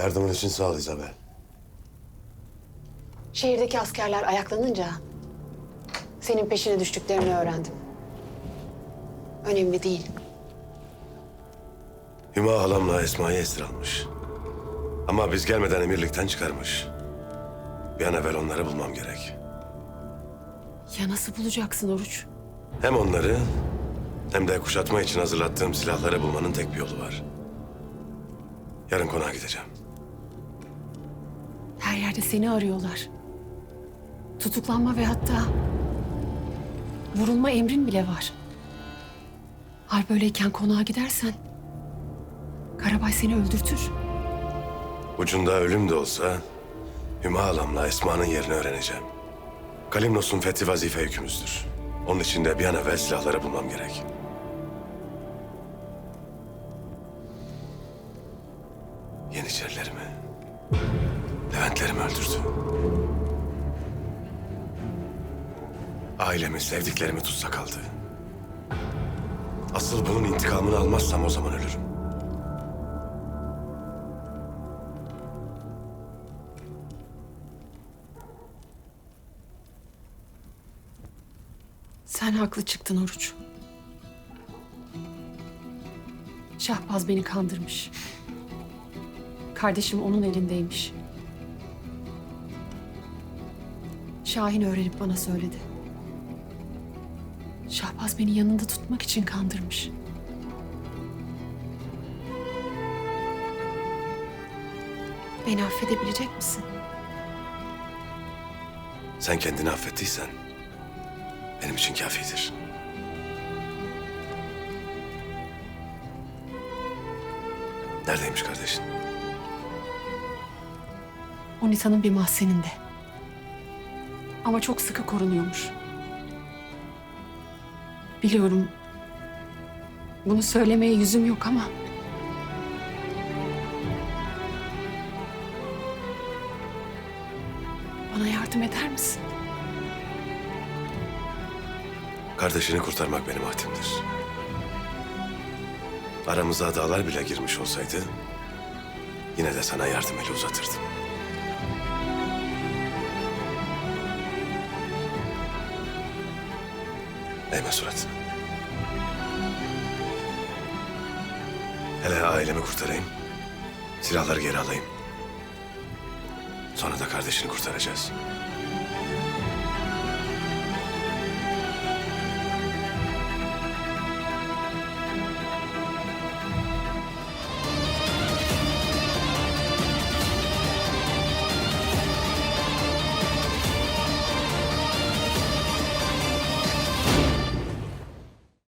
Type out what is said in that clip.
Yardımın için sağ ol Isabel. Şehirdeki askerler ayaklanınca senin peşine düştüklerini öğrendim. Önemli değil. Hüma halamla Esma'yı esir almış. Ama biz gelmeden emirlikten çıkarmış. Bir an evvel onları bulmam gerek. Ya nasıl bulacaksın Oruç? Hem onları hem de kuşatma için hazırlattığım silahları bulmanın tek bir yolu var. Yarın konağa gideceğim. Yerde seni arıyorlar. Tutuklanma ve hatta vurulma emrin bile var. Hal böyleyken konağa gidersen Karabay seni öldürtür. Ucunda ölüm de olsa Hüma halamla Esma'nın yerini öğreneceğim. Kalimnos'un fethi vazife yükümüzdür. Onun için de bir an evvel silahları bulmam gerek. Yeniçerilerimi, Leventlerimi öldürdü. Ailemi, sevdiklerimi tutsak aldı. Asıl bunun intikamını almazsam o zaman ölürüm. Sen haklı çıktın Oruç. Şahbaz beni kandırmış. Kardeşim onun elindeymiş. Şahin öğrenip bana söyledi. Şahbaz beni yanında tutmak için kandırmış. Beni affedebilecek misin? Sen kendini affettiysen benim için kafidir. Neredeymiş kardeşin? Unita'nın bir mahzeninde. Ama çok sıkı korunuyormuş. Biliyorum. Bunu söylemeye yüzüm yok ama... Bana yardım eder misin? Kardeşini kurtarmak benim haddimdir. Aramıza dağlar bile girmiş olsaydı yine de sana yardım eli uzatırdım. Eğme surat. Hele ailemi kurtarayım. Silahları geri alayım. Sonra da kardeşini kurtaracağız.